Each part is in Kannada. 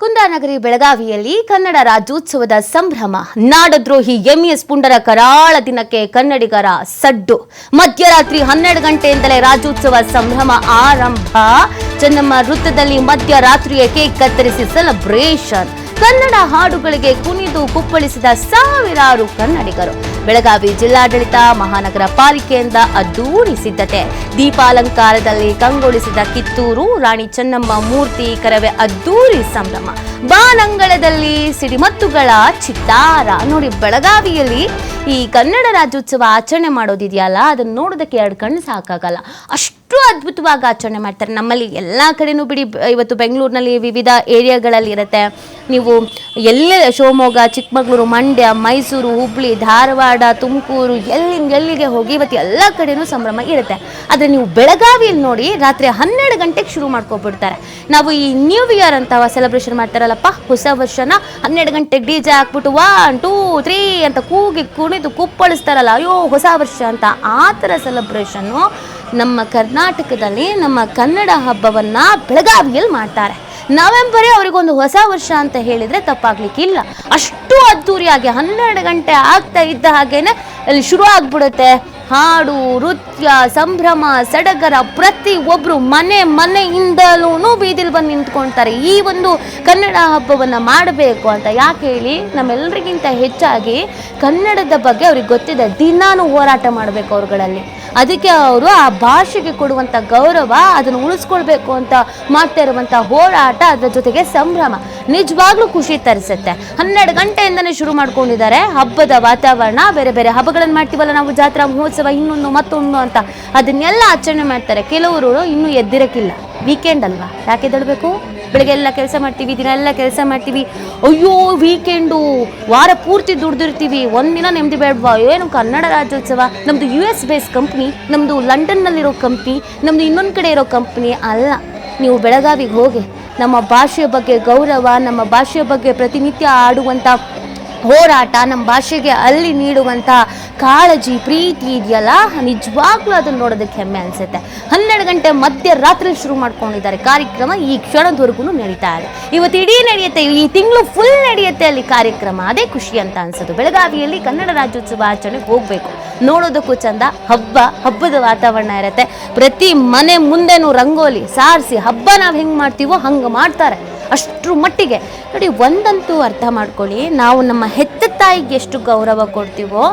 ಕುಂದಾನಗರಿ ಬೆಳಗಾವಿಯಲ್ಲಿ ಕನ್ನಡ ರಾಜ್ಯೋತ್ಸವದ ಸಂಭ್ರಮ. ನಾಡದ್ರೋಹಿ ಎಂಎಸ್ ಪುಂಡರ ಕರಾಳ ದಿನಕ್ಕೆ ಕನ್ನಡಿಗರ ಸಡ್ಡು. ಮಧ್ಯರಾತ್ರಿ ಹನ್ನೆರಡು ಗಂಟೆಯಿಂದಲೇ ರಾಜ್ಯೋತ್ಸವ ಸಂಭ್ರಮ ಆರಂಭ. ಚೆನ್ನಮ್ಮ ವೃತ್ತದಲ್ಲಿ ಮಧ್ಯರಾತ್ರಿಯ ಕೇಕ್ ಕತ್ತರಿಸಿ ಸೆಲೆಬ್ರೇಷನ್ ಕನ್ನಡ ಹಾಡುಗಳಿಗೆ ಕುಣಿದು ಕುಪ್ಪಳಿಸಿದ ಸಾವಿರಾರು ಕನ್ನಡಿಗರು. ಬೆಳಗಾವಿ ಜಿಲ್ಲಾಡಳಿತ ಮಹಾನಗರ ಪಾಲಿಕೆಯಿಂದ ಅದ್ದೂರಿ ಸಿದ್ಧತೆ. ದೀಪಾಲಂಕಾರದಲ್ಲಿ ಕಂಗೊಳಿಸಿದ ಕಿತ್ತೂರು, ರಾಣಿ ಚೆನ್ನಮ್ಮ ಮೂರ್ತಿ ಕರವೇ ಅದ್ದೂರಿ ಸಂಭ್ರಮ. ಬಾನಂಗಳದಲ್ಲಿ ಸಿಡಿಮತ್ತುಗಳ ಚಿತ್ತಾರ. ನೋಡಿ, ಬೆಳಗಾವಿಯಲ್ಲಿ ಈ ಕನ್ನಡ ರಾಜ್ಯೋತ್ಸವ ಆಚರಣೆ ಮಾಡೋದಿದೆಯಲ್ಲ, ಅದನ್ನು ನೋಡೋದಕ್ಕೆ ಎರಡು ಕಣ್ಣು ಸಾಕಾಗಲ್ಲ. ಅಷ್ಟು ಅದ್ಭುತವಾಗಿ ಆಚರಣೆ ಮಾಡ್ತಾರೆ. ನಮ್ಮಲ್ಲಿ ಎಲ್ಲ ಕಡೆನೂ ಬಿಡಿ, ಇವತ್ತು ಬೆಂಗಳೂರಿನಲ್ಲಿ ವಿವಿಧ ಏರಿಯಾಗಳಲ್ಲಿ ಇರುತ್ತೆ. ನೀವು ಎಲ್ಲ ಶಿವಮೊಗ್ಗ, ಚಿಕ್ಕಮಗಳೂರು, ಮಂಡ್ಯ, ಮೈಸೂರು, ಹುಬ್ಳಿ, ಧಾರವಾಡ, ತುಮಕೂರು, ಎಲ್ಲಿಂದ ಎಲ್ಲಿಗೆ ಹೋಗಿ ಇವತ್ತು ಎಲ್ಲ ಕಡೆನೂ ಸಂಭ್ರಮ ಇರುತ್ತೆ. ಆದರೆ ನೀವು ಬೆಳಗಾವಿಯಲ್ಲಿ ನೋಡಿ ರಾತ್ರಿ ಹನ್ನೆರಡು ಗಂಟೆಗೆ ಶುರು ಮಾಡ್ಕೊಬಿಡ್ತಾರೆ. ನಾವು ಈ ನ್ಯೂ ಇಯರ್ ಅಂತ ಸೆಲೆಬ್ರೇಷನ್ ಮಾಡ್ತಾರಲ್ಲಪ್ಪ, ಹೊಸ ವರ್ಷನ ಹನ್ನೆರಡು ಗಂಟೆಗೆ ಡಿ ಜೆ ಹಾಕ್ಬಿಟ್ಟು ಒನ್ ಟೂ ತ್ರೀ ಅಂತ ಕೂಗಿ ಕುಣಿದು ಕುಪ್ಪಳಿಸ್ತಾರಲ್ಲ, ಅಯ್ಯೋ, ಹೊಸ ವರ್ಷ ಅಂತ. ಆ ಥರ ಸೆಲೆಬ್ರೇಷನ್ನು ನಮ್ಮ ಕರ್ನಾಟಕದಲ್ಲಿ ನಮ್ಮ ಕನ್ನಡ ಹಬ್ಬವನ್ನು ಬೆಳಗಾವಿಯಲ್ಲಿ ಮಾಡ್ತಾರೆ. ನವೆಂಬರೇ ಅವರಿಗೊಂದು ಹೊಸ ವರ್ಷ ಅಂತ ಹೇಳಿದರೆ ತಪ್ಪಾಗ್ಲಿಕ್ಕಿಲ್ಲ ಅಷ್ಟು ಅದ್ಧೂರಿಯಾಗಿ ಹನ್ನೆರಡು ಗಂಟೆ ಆಗ್ತಾ ಇದ್ದ ಹಾಗೇನೆ ಅಲ್ಲಿ ಶುರು ಆಗ್ಬಿಡುತ್ತೆ. ಹಾಡು, ನೃತ್ಯ, ಸಂಭ್ರಮ, ಸಡಗರ ಪ್ರತಿ ಒಬ್ಬರು ಮನೆ ಮನೆಯಿಂದಲೂ ಬೀದಿಲಿ ಬಂದು ನಿಂತ್ಕೊಳ್ತಾರೆ ಈ ಒಂದು ಕನ್ನಡ ಹಬ್ಬವನ್ನು ಮಾಡಬೇಕು ಅಂತ ಯಾಕೆ ಹೇಳಿ ನಮ್ಮೆಲ್ಲರಿಗಿಂತ ಹೆಚ್ಚಾಗಿ ಕನ್ನಡದ ಬಗ್ಗೆ ಅವ್ರಿಗೆ ಗೊತ್ತಿದೆ. ದಿನಾನು ಹೋರಾಟ ಮಾಡಬೇಕು ಅವ್ರುಗಳಲ್ಲಿ. ಅದಕ್ಕೆ ಅವರು ಆ ಭಾಷೆಗೆ ಕೊಡುವಂಥ ಗೌರವ, ಅದನ್ನು ಉಳಿಸ್ಕೊಳ್ಬೇಕು ಅಂತ ಮಾಡ್ತಾ ಇರುವಂಥ ಹೋರಾಟ, ಅದರ ಜೊತೆಗೆ ಸಂಭ್ರಮ ನಿಜವಾಗ್ಲೂ ಖುಷಿ ತರಿಸುತ್ತೆ. ಹನ್ನೆರಡು ಗಂಟೆಯಿಂದನೇ ಶುರು ಮಾಡ್ಕೊಂಡಿದ್ದಾರೆ ಹಬ್ಬದ ವಾತಾವರಣ. ಬೇರೆ ಬೇರೆ ಹಬ್ಬಗಳನ್ನು ಮಾಡ್ತೀವಲ್ಲ ನಾವು, ಜಾತ್ರಾ ಮಹೋತ್ಸವ ಇನ್ನೊಂದು ಮತ್ತೊಂದು ಅಂತ. ಅದನ್ನೆಲ್ಲ ಆಚರಣೆ ಮಾಡ್ತಾರೆ. ಕೆಲವರು ಇನ್ನೂ ಎದ್ದಿರಕ್ಕಿಲ್ಲ. ವೀಕೆಂಡ್ ಅಲ್ವಾ? ಯಾಕೆ ಎದ್ದೇಳಬೇಕು? ಬೆಳಗ್ಗೆ ಎಲ್ಲ ಕೆಲಸ ಮಾಡ್ತೀವಿ, ದಿನ ಎಲ್ಲ ಕೆಲಸ ಮಾಡ್ತೀವಿ. ಅಯ್ಯೋ ವೀಕೆಂಡು ವಾರ ಪೂರ್ತಿ ದುಡ್ದಿರ್ತೀವಿ. ಒಂದಿನ ನೆಮ್ಮದಿ ಬೇಡವಾ? ಏನು ಕನ್ನಡ ರಾಜ್ಯೋತ್ಸವ? ನಮ್ಮದು ಯು ಎಸ್ ಬೇಸ್ ಕಂಪ್ನಿ ನಮ್ಮದು ಲಂಡನ್ನಲ್ಲಿರೋ ಕಂಪ್ನಿ ನಮ್ಮದು ಇನ್ನೊಂದು ಕಡೆ ಇರೋ ಕಂಪ್ನಿ ಅಲ್ಲ. ನೀವು ಬೆಳಗಾವಿಗೆ ಹೋಗಿ, ನಮ್ಮ ಭಾಷೆಯ ಬಗ್ಗೆ ಗೌರವ, ನಮ್ಮ ಭಾಷೆಯ ಬಗ್ಗೆ ಪ್ರತಿನಿತ್ಯ ಆಡುವಂಥ ಹೋರಾಟ ನಮ್ಮ ಭಾಷೆಗೆ ಅಲ್ಲಿ ನೀಡುವಂಥ ಕಾಳಜಿ, ಪ್ರೀತಿ ಇದೆಯಲ್ಲ? ನಿಜವಾಗ್ಲೂ ಅದನ್ನು ನೋಡೋದಕ್ಕೆ ಹೆಮ್ಮೆ ಅನಿಸುತ್ತೆ. ಹನ್ನೆರಡು ಗಂಟೆ ಮಧ್ಯರಾತ್ರಿ ಶುರು ಮಾಡ್ಕೊಂಡಿದ್ದಾರೆ. ಕಾರ್ಯಕ್ರಮ ಈ ಕ್ಷಣದವರೆಗೂ ನಡೀತಾ ಇದೆ. ಇವತ್ತು ಇಡೀ ನಡೆಯುತ್ತೆ. ಈ ತಿಂಗಳು ಫುಲ್ ನಡೆಯುತ್ತೆ ಅಲ್ಲಿ ಕಾರ್ಯಕ್ರಮ. ಅದೇ ಖುಷಿ ಅಂತ ಅನ್ಸೋದು ಬೆಳಗಾವಿಯಲ್ಲಿ ಕನ್ನಡ ರಾಜ್ಯೋತ್ಸವ ಆಚರಣೆಗೆ ಹೋಗಬೇಕು. ನೋಡೋದಕ್ಕೂ ಚಂದ. ಹಬ್ಬ, ಹಬ್ಬದ ವಾತಾವರಣ ಇರುತ್ತೆ. ಪ್ರತಿ ಮನೆ ಮುಂದೆನೂ ರಂಗೋಲಿ ಸಾರಿಸಿ ಹಬ್ಬ ನಾವು ಹೆಂಗೆ ಮಾಡ್ತೀವೋ ಹಂಗೆ ಮಾಡ್ತಾರೆ. ಅಷ್ಟ್ರ ಮಟ್ಟಿಗೆ. ನೋಡಿ, ಒಂದಂತೂ ಅರ್ಥ ಮಾಡ್ಕೊಳ್ಳಿ. ನಾವು ನಮ್ಮ ಹೆತ್ತ ತಾಯಿಗೆ ಎಷ್ಟು ಗೌರವ ಕೊಡ್ತೀವೋ,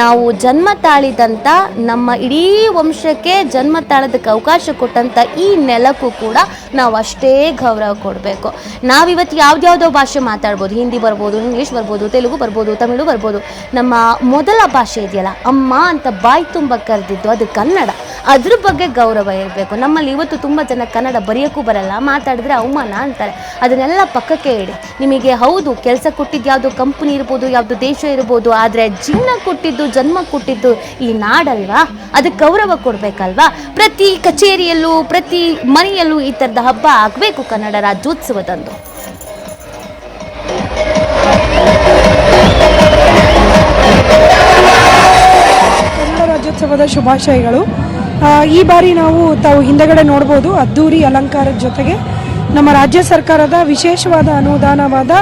ನಾವು ಜನ್ಮ ತಾಳಿದಂಥ ನಮ್ಮ ಇಡೀ ವಂಶಕ್ಕೆ ಜನ್ಮ ತಾಳದಕ್ಕೆ ಅವಕಾಶ ಕೊಟ್ಟಂಥ ಈ ನೆಲಕ್ಕೂ ಕೂಡ ನಾವು ಅಷ್ಟೇ ಗೌರವ ಕೊಡಬೇಕು. ನಾವಿವತ್ತು ಯಾವ್ದ್ಯಾವುದೋ ಭಾಷೆ ಮಾತಾಡ್ಬೋದು. ಹಿಂದಿ ಬರ್ಬೋದು, ಇಂಗ್ಲೀಷ್ ಬರ್ಬೋದು, ತೆಲುಗು ಬರ್ಬೋದು, ತಮಿಳು ಬರ್ಬೋದು. ನಮ್ಮ ಮೊದಲ ಭಾಷೆ ಇದೆಯಲ್ಲ, ಅಮ್ಮ ಅಂತ ಬಾಯಿ ತುಂಬ ಕರೆದಿದ್ದು ಅದು ಕನ್ನಡ. ಅದ್ರ ಬಗ್ಗೆ ಗೌರವ ಇರಬೇಕು. ನಮ್ಮಲ್ಲಿ ಇವತ್ತು ತುಂಬ ಜನ ಕನ್ನಡ ಬರೆಯೋಕ್ಕೂ ಬರಲ್ಲ, ಮಾತಾಡಿದ್ರೆ ಅವಮಾನ ಅಂತಾರೆ. ಅದನ್ನೆಲ್ಲ ಪಕ್ಕಕ್ಕೆ ಇಡಿ. ನಿಮಗೆ ಹೌದು, ಕೆಲಸ ಕೊಟ್ಟಿದ್ದು ಯಾವುದು ಕಂಪ್ನಿ ಇರ್ಬೋದು, ಯಾವುದು ದೇಶ ಇರ್ಬೋದು, ಆದರೆ ಜೀವನ ಕೊಟ್ಟಿದ್ದು, ಜನ್ಮ ಕೊಟ್ಟಿದ್ದು ಈ ನಾಡಲ್ವಾ? ಅದಕ್ಕೆ ಗೌರವ ಕೊಡಬೇಕಲ್ವಾ? ಪ್ರತಿ ಕಚೇರಿಯಲ್ಲೂ, ಪ್ರತಿ ಮನೆಯಲ್ಲೂ ಈ ಥರದ ಹಬ್ಬ ಆಗಬೇಕು ಕನ್ನಡ ರಾಜ್ಯೋತ್ಸವದಂದು. ಕನ್ನಡ ರಾಜ್ಯೋತ್ಸವದ ಶುಭಾಶಯಗಳು. ಈ ಬಾರಿ ನಾವು ತಾವು ಹಿಂದೆಗಡೆ ನೋಡ್ಬೋದು ಅದ್ದೂರಿ ಅಲಂಕಾರದ ಜೊತೆಗೆ ನಮ್ಮ ರಾಜ್ಯ ಸರ್ಕಾರದ ವಿಶೇಷವಾದ ಅನುದಾನವಾದ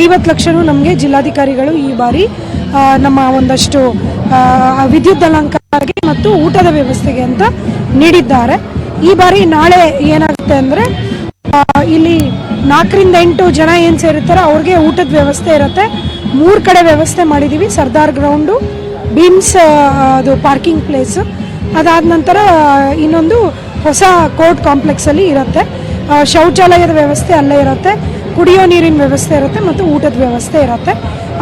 ಐವತ್ತು ಲಕ್ಷನೂ ನಮಗೆ ಜಿಲ್ಲಾಧಿಕಾರಿಗಳು ಈ ಬಾರಿ ನಮ್ಮ ಒಂದಷ್ಟು ವಿದ್ಯುತ್ ಅಲಂಕಾರಕ್ಕೆ ಮತ್ತು ಊಟದ ವ್ಯವಸ್ಥೆಗೆ ಅಂತ ನೀಡಿದ್ದಾರೆ. ಈ ಬಾರಿ ನಾಳೆ ಏನಾಗುತ್ತೆ ಅಂದರೆ ಇಲ್ಲಿ ನಾಲ್ಕರಿಂದ ಎಂಟು ಜನ ಏನು ಸೇರಿರ್ತಾರೋ ಅವ್ರಿಗೆ ಊಟದ ವ್ಯವಸ್ಥೆ ಇರುತ್ತೆ. ಮೂರು ಕಡೆ ವ್ಯವಸ್ಥೆ ಮಾಡಿದ್ದೀವಿ ಸರ್ದಾರ್ ಗ್ರೌಂಡು, ಬೀಮ್ಸ್ ಅದು ಪಾರ್ಕಿಂಗ್ ಪ್ಲೇಸ್. ಅದಾದ ನಂತರ ಇನ್ನೊಂದು ಹೊಸ ಕೋರ್ಟ್ ಕಾಂಪ್ಲೆಕ್ಸಲ್ಲಿ ಇರುತ್ತೆ. ಶೌಚಾಲಯದ ವ್ಯವಸ್ಥೆ ಅಲ್ಲೇ ಇರುತ್ತೆ. ಕುಡಿಯೋ ನೀರಿನ ವ್ಯವಸ್ಥೆ ಇರುತ್ತೆ ಮತ್ತು ಊಟದ ವ್ಯವಸ್ಥೆ ಇರುತ್ತೆ.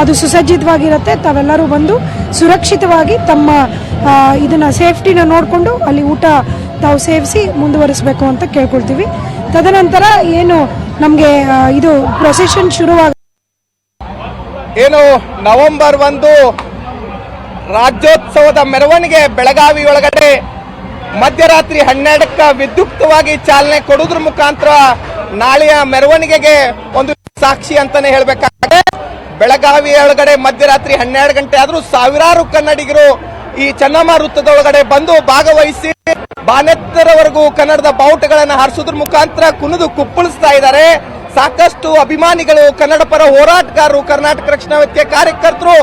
ಅದು ಸುಸಜ್ಜಿತವಾಗಿರುತ್ತೆ. ತಾವೆಲ್ಲರೂ ಬಂದು ಸುರಕ್ಷಿತವಾಗಿ ತಮ್ಮ ಇದನ್ನು ಸೇಫ್ಟಿನ ನೋಡಿಕೊಂಡು ಅಲ್ಲಿ ಊಟ ತಾವು ಸೇವಿಸಿ ಮುಂದುವರಿಸಬೇಕು ಅಂತ ಕೇಳ್ಕೊಳ್ತೀವಿ. ತದನಂತರ ಏನು ನಮಗೆ ಇದು ಪ್ರೊಸೆಷನ್ ಶುರುವಾಗ ಏನು ನವೆಂಬರ್ ಒಂದು ರಾಜ್ಯೋತ್ಸವದ ಮೆರವಣಿಗೆ ಬೆಳಗಾವಿಯೊಳಗಡೆ ಮಧ್ಯರಾತ್ರಿ ಹನ್ನೆರಡಕ್ಕ ವಿದ್ಯುಕ್ತವಾಗಿ ಚಾಲನೆ ಕೊಡೋದ್ರ ಮುಖಾಂತರ ನಾಳೆಯ ಮೆರವಣಿಗೆಗೆ ಒಂದು ಸಾಕ್ಷಿ ಅಂತಾನೆ ಹೇಳಬೇಕಾಗಿದೆ ಬೆಳಗಾವಿಯೊಳಗಡೆ ಮಧ್ಯರಾತ್ರಿ ಹನ್ನೆರಡು ಗಂಟೆ ಆದರೂ ಸಾವಿರಾರು ಕನ್ನಡಿಗರು ಈ ಚೆನ್ನಮ್ಮ ವೃತ್ತದೊಳಗಡೆ ಬಂದು ಭಾಗವಹಿಸಿ ಬಾನೆತ್ತರವರೆಗೂ ಕನ್ನಡದ ಬಾವುಟಗಳನ್ನು ಹಾರಿಸೋದ್ರ ಮುಖಾಂತರ ಕುಣಿದು ಕುಪ್ಪಳಿಸ್ತಾ ಇದ್ದಾರೆ. ಸಾಕಷ್ಟು ಅಭಿಮಾನಿಗಳು ಕನ್ನಡ ಪರ ಹೋರಾಟಗಾರರು, ಕರ್ನಾಟಕ ರಕ್ಷಣಾ ವೇದಿಕೆ ಕಾರ್ಯಕರ್ತರು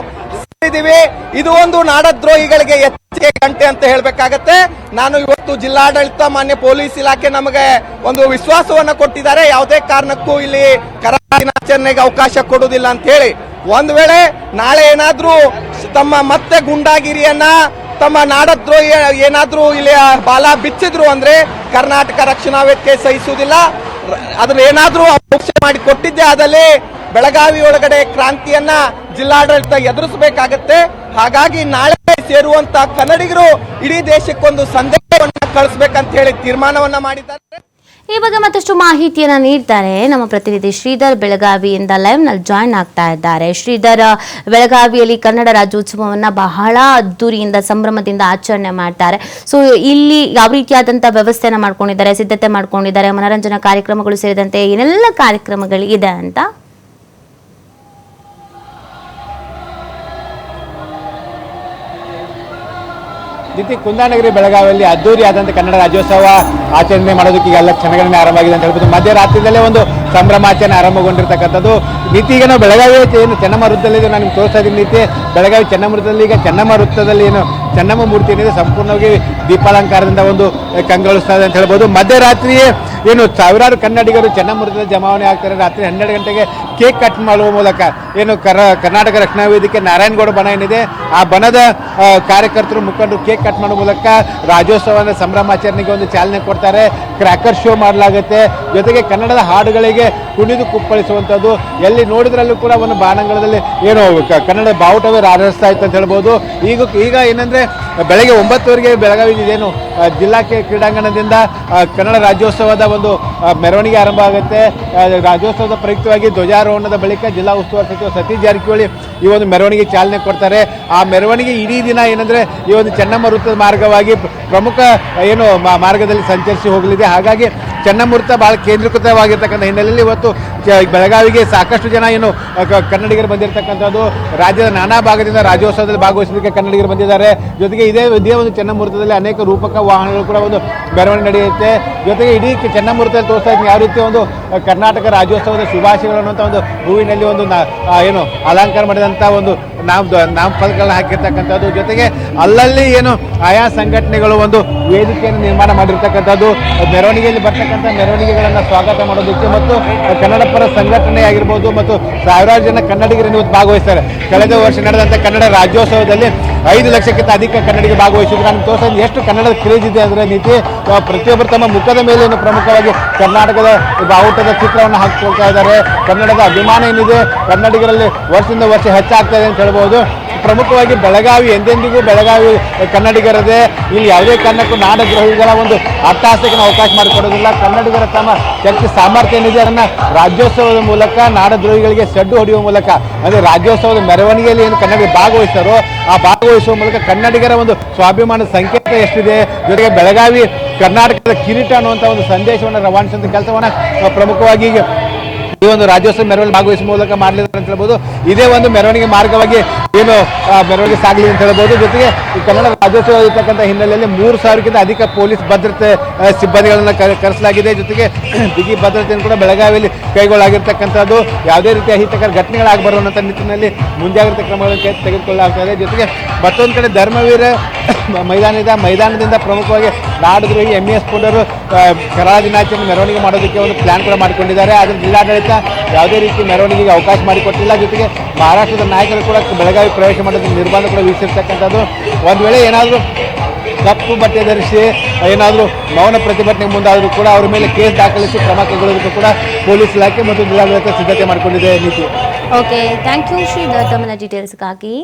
ಸೇರಿದ್ದೀವಿ ಇದು ಒಂದು ನಾಡದ್ರೋಹಿಗಳಿಗೆ ಎಚ್ಚರಿಕೆ ಗಂಟೆ ಅಂತ ಹೇಳ್ಬೇಕಾಗತ್ತೆ. ನಾನು ಇವತ್ತು ಜಿಲ್ಲಾಡಳಿತ, ಮಾನ್ಯ ಪೊಲೀಸ್ ಇಲಾಖೆ ನಮಗೆ ಒಂದು ವಿಶ್ವಾಸವನ್ನ ಕೊಟ್ಟಿದ್ದಾರೆ. ಯಾವುದೇ ಕಾರಣಕ್ಕೂ ಇಲ್ಲಿ ಕರಾಳ ದಿನಾಚರಣೆಗೆ ಅವಕಾಶ ಕೊಡುವುದಿಲ್ಲ ಅಂತ ಹೇಳಿ. ಒಂದ್ ವೇಳೆ ನಾಳೆ ಏನಾದ್ರೂ ತಮ್ಮ ಮತ್ತೆ ಗುಂಡಾಗಿರಿಯನ್ನ ತಮ್ಮ ನಾಡದ್ರೋಹಿ ಏನಾದ್ರೂ ಇಲ್ಲಿ ಬಾಲ ಬಿಚ್ಚಿದ್ರು ಅಂದ್ರೆ ಕರ್ನಾಟಕ ರಕ್ಷಣಾ ವೇದಿಕೆ ಸಹಿಸುವುದಿಲ್ಲ. ರ- ಏನಾದರೂ ಅವಕಾಶ ಮಾಡಿ ಕೊಟ್ಟಿದ್ದೆ ಆದಲ್ಲಿ ಬೆಳಗಾವಿ ಒಳಗಡೆ ಕ್ರಾಂತಿಯನ್ನ ಜಿಲ್ಲಾಡಳಿತ ಎದುರಿಸಬೇಕಾಗತ್ತೆ. ಹಾಗಾಗಿ ನಾಳೆ ಸೇರುವಂತ ಕನ್ನಡಿಗರು ಇಡೀ ದೇಶಕ್ಕೊಂದು ಸಂದೇಶವನ್ನ ಕಳಿಸ್ಬೇಕಂತ ಹೇಳಿ ತೀರ್ಮಾನವನ್ನ ಮಾಡಿದ್ದಾರೆ. ಈ ಬಗ್ಗೆ ಮತ್ತಷ್ಟು ಮಾಹಿತಿಯನ್ನು ನೀಡ್ತಾರೆ ನಮ್ಮ ಪ್ರತಿನಿಧಿ ಶ್ರೀಧರ್ ಬೆಳಗಾವಿಯಿಂದ ಲೈವ್ನಲ್ಲಿ ಜಾಯ್ನ್ ಆಗ್ತಾ ಇದ್ದಾರೆ. ಶ್ರೀಧರ್, ಬೆಳಗಾವಿಯಲ್ಲಿ ಕನ್ನಡ ರಾಜ್ಯೋತ್ಸವವನ್ನ ಬಹಳ ಅದ್ದೂರಿಯಿಂದ, ಸಂಭ್ರಮದಿಂದ ಆಚರಣೆ ಮಾಡ್ತಾರೆ. ಸೊ ಇಲ್ಲಿ ಯಾವ ರೀತಿಯಾದಂತ ವ್ಯವಸ್ಥೆನ ಮಾಡ್ಕೊಂಡಿದ್ದಾರೆ, ಸಿದ್ಧತೆ ಮಾಡ್ಕೊಂಡಿದ್ದಾರೆ, ಮನರಂಜನಾ ಕಾರ್ಯಕ್ರಮಗಳು ಸೇರಿದಂತೆ ಏನೆಲ್ಲ ಕಾರ್ಯಕ್ರಮಗಳು ಇದೆ ಅಂತ ಜೊತೆ ಕುಂದಾನಗರಿ ಬೆಳಗಾವಿಯಲ್ಲಿ ಅದ್ದೂರಿ ಆದಂಥ ಕನ್ನಡ ರಾಜ್ಯೋತ್ಸವ ಆಚರಣೆ ಮಾಡೋದಕ್ಕೆ ಈಗೆಲ್ಲ ಕ್ಷಣಗಣನೆ ಆರಂಭವಾಗಿದೆ ಅಂತ ಹೇಳ್ಬೋದು. ಮಧ್ಯರಾತ್ರಿಯಲ್ಲೇ ಒಂದು ಸಂಭ್ರಮಾಚರಣೆ ಆರಂಭಗೊಂಡಿರ್ತಕ್ಕಂಥದ್ದು. ನೀತಿ ಈಗ ನಾವು ಬೆಳಗಾವಿ ಏನು ಚೆನ್ನಮ್ಮ ವೃತ್ತದಲ್ಲಿ ನಾನು ನಿಮ್ಗೆ ತೋರಿಸ್ತಾ ಇದ್ದೀನಿ ನೀತಿ. ಬೆಳಗಾವಿ ಚೆನ್ನಮ್ಮ ವೃತ್ತದಲ್ಲಿ ಈಗ ಚೆನ್ನಮ್ಮ ವೃತ್ತದಲ್ಲಿ ಏನು ಚೆನ್ನಮ್ಮ ಮೂರ್ತಿ ಏನಿದೆ, ಸಂಪೂರ್ಣವಾಗಿ ದೀಪಾಲಂಕಾರದಿಂದ ಒಂದು ಕಂಗೊಳಿಸ್ತಾ ಇದೆ ಅಂತ ಹೇಳ್ಬೋದು. ಮಧ್ಯರಾತ್ರಿಯೇ ಏನು ಸಾವಿರಾರು ಕನ್ನಡಿಗರು ಚೆನ್ನಮ್ಮ ವೃತ್ತದ ಜಮಾವಣೆ ಆಗ್ತಾರೆ. ರಾತ್ರಿ ಹನ್ನೆರಡು ಗಂಟೆಗೆ ಕೇಕ್ ಕಟ್ ಮಾಡುವ ಮೂಲಕ ಏನು ಕರ, ಕರ್ನಾಟಕ ರಕ್ಷಣಾ ವೇದಿಕೆ ನಾರಾಯಣಗೌಡ ಬಣ ಏನಿದೆ, ಆ ಬಣದ ಕಾರ್ಯಕರ್ತರು, ಮುಖಂಡರು ಕೇಕ್ ಕಟ್ ಮಾಡುವ ಮೂಲಕ ರಾಜ್ಯೋತ್ಸವದ ಸಂಭ್ರಮಾಚರಣೆಗೆ ಒಂದು ಚಾಲನೆ ಕೊಡ್ತಾರೆ. ಕ್ರ್ಯಾಕರ್ ಶೋ ಮಾಡಲಾಗುತ್ತೆ. ಜೊತೆಗೆ ಕನ್ನಡದ ಹಾಡುಗಳಿಗೆ ಕುಣಿದು ಕುಪ್ಪಳಿಸುವಂಥದ್ದು. ಎಲ್ಲಿ ನೋಡಿದ್ರಲ್ಲೂ ಕೂಡ ಒಂದು ಬಾಣಂಗಳದಲ್ಲಿ ಏನು ಕನ್ನಡ ಬಾವುಟವೇ ರಾರಿಸ್ತಾ ಇತ್ತು ಅಂತ ಹೇಳ್ಬೋದು. ಈಗ ಈಗ ಏನಂದ್ರೆ ಬೆಳಗ್ಗೆ ಒಂಬತ್ತುವರೆಗೆ ಬೆಳಗಾವಿ ಇದೇನು ಜಿಲ್ಲಾ ಕ್ರೀಡಾಂಗಣದಿಂದ ಕನ್ನಡ ರಾಜ್ಯೋತ್ಸವದ ಒಂದು ಮೆರವಣಿಗೆ ಆರಂಭ ಆಗುತ್ತೆ. ರಾಜ್ಯೋತ್ಸವದ ಪ್ರಯುಕ್ತವಾಗಿ ಧ್ವಜಾರೋಹಣದ ಬಳಿಕ ಜಿಲ್ಲಾ ಉಸ್ತುವಾರಿ ಸಚಿವ ಸತೀಶ್ ಜಾರಕಿಹೊಳಿ ಈ ಒಂದು ಮೆರವಣಿಗೆ ಚಾಲನೆ ಕೊಡ್ತಾರೆ. ಆ ಮೆರವಣಿಗೆ ಇಡೀ ದಿನ ಏನಂದ್ರೆ ಈ ಒಂದು ಚೆನ್ನಮ್ಮ ವೃತ್ತದ ಮಾರ್ಗವಾಗಿ ಪ್ರಮುಖ ಏನು ಮಾರ್ಗದಲ್ಲಿ ಸಂಚರಿಸಿ ಹೋಗಲಿದೆ. ಹಾಗಾಗಿ ಚೆನ್ನಮ್ಮ ಭಾಳ ಕೇಂದ್ರೀಕೃತವಾಗಿರ್ತಕ್ಕಂಥ ಹಿನ್ನೆಲೆಯಲ್ಲಿ ಇವತ್ತು ಬೆಳಗಾವಿಗೆ ಸಾಕಷ್ಟು ಜನ ಏನು ಕನ್ನಡಿಗರು ಬಂದಿರತಕ್ಕಂಥದ್ದು. ರಾಜ್ಯದ ನಾನಾ ಭಾಗದಿಂದ ರಾಜ್ಯೋತ್ಸವದಲ್ಲಿ ಭಾಗವಹಿಸಲಿಕ್ಕೆ ಕನ್ನಡಿಗರು ಬಂದಿದ್ದಾರೆ. ಜೊತೆಗೆ ಇದೇ ಇದೇ ಒಂದು ಚನ್ನಮೂರ್ತದಲ್ಲಿ ಅನೇಕ ರೂಪಕ ವಾಹನಗಳು ಕೂಡ ಒಂದು ಮೆರವಣಿಗೆ ನಡೆಯುತ್ತೆ. ಜೊತೆಗೆ ಇಡೀ ಚನ್ನಮೂರ್ತದಲ್ಲಿ ತೋರಿಸ್ತಾ ಇದ್ದೀನಿ. ಯಾವ ರೀತಿ ಒಂದು ಕರ್ನಾಟಕ ರಾಜ್ಯೋತ್ಸವದ ಶುಭಾಶಯಗಳು ಅನ್ನುವಂಥ ಒಂದು ಹೂವಿನಲ್ಲಿ ಒಂದು ಏನು, ಅಲಂಕಾರ ಮಾಡಿದಂಥ ಒಂದು ನಾಮ ನಾಮಫಲಕಗಳನ್ನ ಹಾಕಿರ್ತಕ್ಕಂಥದ್ದು. ಜೊತೆಗೆ ಅಲ್ಲಲ್ಲಿ ಏನು ಆಯಾ ಸಂಘಟನೆಗಳು ಒಂದು ವೇದಿಕೆಯನ್ನು ನಿರ್ಮಾಣ ಮಾಡಿರ್ತಕ್ಕಂಥದ್ದು. ಮೆರವಣಿಗೆಯಲ್ಲಿ ಬರ್ತಕ್ಕಂಥ ಮೆರವಣಿಗೆಗಳನ್ನು ಸ್ವಾಗತ ಮಾಡೋದಕ್ಕೆ ಮತ್ತು ಕನ್ನಡ ಪರ ಸಂಘಟನೆ ಆಗಿರ್ಬೋದು ಮತ್ತು ಸಾವಿರಾರು ಜನ ಕನ್ನಡಿಗರು ಇವತ್ತು ಭಾಗವಹಿಸ್ತಾರೆ. ಕಳೆದ ವರ್ಷ ನಡೆದಂಥ ಕನ್ನಡ ರಾಜ್ಯೋತ್ಸವದಲ್ಲಿ ಐದು ಲಕ್ಷಕ್ಕಿಂತ ಅಧಿಕ ಕನ್ನಡಿಗೆ ಭಾಗವಹಿಸಿದ್ರು. ನಾನು ತೋರಿಸಿದ ಎಷ್ಟು ಕನ್ನಡದ ಕ್ರೇಜ್ ಇದೆ ಅಂದರೆ ನೀತಿ ಪ್ರತಿಯೊಬ್ಬರು ತಮ್ಮ ಮುಖದ ಮೇಲೆ ಪ್ರಮುಖವಾಗಿ ಕರ್ನಾಟಕದ ಬಾವುಟದ ಚಿತ್ರವನ್ನು ಹಾಕಿಕೊಳ್ತಾ ಇದ್ದಾರೆ. ಕನ್ನಡದ ಅಭಿಮಾನ ಏನಿದೆ? ಕನ್ನಡಿಗರಲ್ಲಿ ವರ್ಷದಿಂದ ವರ್ಷ ಹೆಚ್ಚಾಗ್ತಾ ಇದೆ ಅಂತ ಹೇಳ್ಬೋದು. ಪ್ರಮುಖವಾಗಿ ಬೆಳಗಾವಿ, ಎಂದೆಂದಿಗೂ ಬೆಳಗಾವಿ, ಕನ್ನಡಿಗರದೇ. ಇಲ್ಲಿ ಯಾವುದೇ ಕಾರಣಕ್ಕೂ ನಾಡದ್ರೋಹಿಗಳ ಒಂದು ಅಟ್ಟಹಾಸಕ್ಕೆ ಅವಕಾಶ ಮಾಡಿಕೊಡೋದಿಲ್ಲ. ಕನ್ನಡಿಗರ ತಮ್ಮ ಶಕ್ತಿ, ಸಾಮರ್ಥ್ಯ ಏನಿದೆ ಅದನ್ನು ರಾಜ್ಯೋತ್ಸವದ ಮೂಲಕ, ನಾಡದ್ರೋಹಿಗಳಿಗೆ ಸಡ್ಡು ಹೊಡೆಯುವ ಮೂಲಕ, ಅಂದರೆ ರಾಜ್ಯೋತ್ಸವದ ಮೆರವಣಿಗೆಯಲ್ಲಿ ಏನು ಕನ್ನಡಿಗರು ಭಾಗವಹಿಸ್ತಾರೋ, ಆ ಭಾಗವಹಿಸುವ ಮೂಲಕ ಕನ್ನಡಿಗರ ಒಂದು ಸ್ವಾಭಿಮಾನದ ಸಂಕೇತ ಎಷ್ಟಿದೆ. ಜೊತೆಗೆ ಬೆಳಗಾವಿ, ಕರ್ನಾಟಕದ ಕಿರೀಟ ಅನ್ನುವಂಥ ಒಂದು ಸಂದೇಶವನ್ನು ರವಾನಿಸುವಂಥ ಕೆಲಸವನ್ನು ಪ್ರಮುಖವಾಗಿ ಈ ಒಂದು ರಾಜ್ಯೋತ್ಸವ ಮೆರವಣಿಗೆ ಭಾಗವಹಿಸುವ ಮೂಲಕ ಮಾಡಲಿದ್ದಾರೆ ಅಂತ ಹೇಳ್ಬೋದು. ಇದೇ ಒಂದು ಮೆರವಣಿಗೆ ಮಾರ್ಗವಾಗಿ ಏನು ಮೆರವಣಿಗೆ ಸಾಗಲಿ ಅಂತ ಹೇಳ್ಬೋದು. ಜೊತೆಗೆ ಈ ಕನ್ನಡ ರಾಜ್ಯೋತ್ಸವ ಇರ್ತಕ್ಕಂಥ ಹಿನ್ನೆಲೆಯಲ್ಲಿ ಮೂರು ಸಾವಿರಕ್ಕಿಂತ ಅಧಿಕ ಪೊಲೀಸ್ ಭದ್ರತೆ ಸಿಬ್ಬಂದಿಗಳನ್ನು ಕರೆಸಲಾಗಿದೆ. ಜೊತೆಗೆ ಬಿಗಿ ಭದ್ರತೆಯನ್ನು ಕೂಡ ಬೆಳಗಾವಿಯಲ್ಲಿ ಕೈಗೊಳ್ಳಾಗಿರ್ತಕ್ಕಂಥದ್ದು. ಯಾವುದೇ ರೀತಿಯ ಅಹಿತಕರ ಘಟನೆಗಳಾಗಬಾರದು ನಿಟ್ಟಿನಲ್ಲಿ ಮುಂಜಾಗ್ರತೆ ಕ್ರಮಗಳನ್ನು ಕೈ- ತೆಗೆದುಕೊಳ್ಳಲಾಗ್ತಾ ಇದೆ. ಜೊತೆಗೆ ಮತ್ತೊಂದು ಕಡೆ ಧರ್ಮವೀರ ಮೈದಾನದ, ಮೈದಾನದಿಂದ ಪ್ರಮುಖವಾಗಿ ನಾಡದ್ರೋಹಿ ಎಂ ಎಸ್ ಪುಂಡರು ಕರಾಳ ದಿನಾಚರಣೆ ಮೆರವಣಿಗೆ ಮಾಡೋದಕ್ಕೆ ಒಂದು ಪ್ಲಾನ್ ಕೂಡ ಮಾಡಿಕೊಂಡಿದ್ದಾರೆ. ಆದರೆ ಜಿಲ್ಲಾಡಳಿತ ಯಾವುದೇ ರೀತಿ ಮೆರವಣಿಗೆಗೆ ಅವಕಾಶ ಮಾಡಿಕೊಟ್ಟಿಲ್ಲ. ಜೊತೆಗೆ ಮಹಾರಾಷ್ಟ್ರದ ನಾಯಕರು ಕೂಡ ಬೆಳಗಾವಿ ಪ್ರವೇಶ ಮಾಡೋದಕ್ಕೆ ನಿರ್ಬಂಧ ಕೂಡ ವಿಧಿಸಿರ್ತಕ್ಕಂಥದ್ದು ಒಂದು ವೇಳೆ ಏನಾದರೂ ಕಪ್ಪು ಬಟ್ಟೆ ಧರಿಸಿ, ಏನಾದರೂ ಮೌನ ಪ್ರತಿಭಟನೆ ಮುಂದಾದರೂ ಕೂಡ ಅವರ ಮೇಲೆ ಕೇಸ್ ದಾಖಲಿಸಿ ಕ್ರಮ ಕೈಗೊಳ್ಳೋದಕ್ಕೂ ಕೂಡ ಪೊಲೀಸ್ ಇಲಾಖೆ ಮತ್ತು ಜಿಲ್ಲಾಡಳಿತ ಸಿದ್ಧತೆ ಮಾಡಿಕೊಂಡಿದೆ, ನೀತಿ. ಓಕೆ ಥ್ಯಾಂಕ್ ಯು ಶ್ರೀಧರ್ ಗೌತಮನ ಡೀಟೇಲ್ಸ್ಗಾಗಿ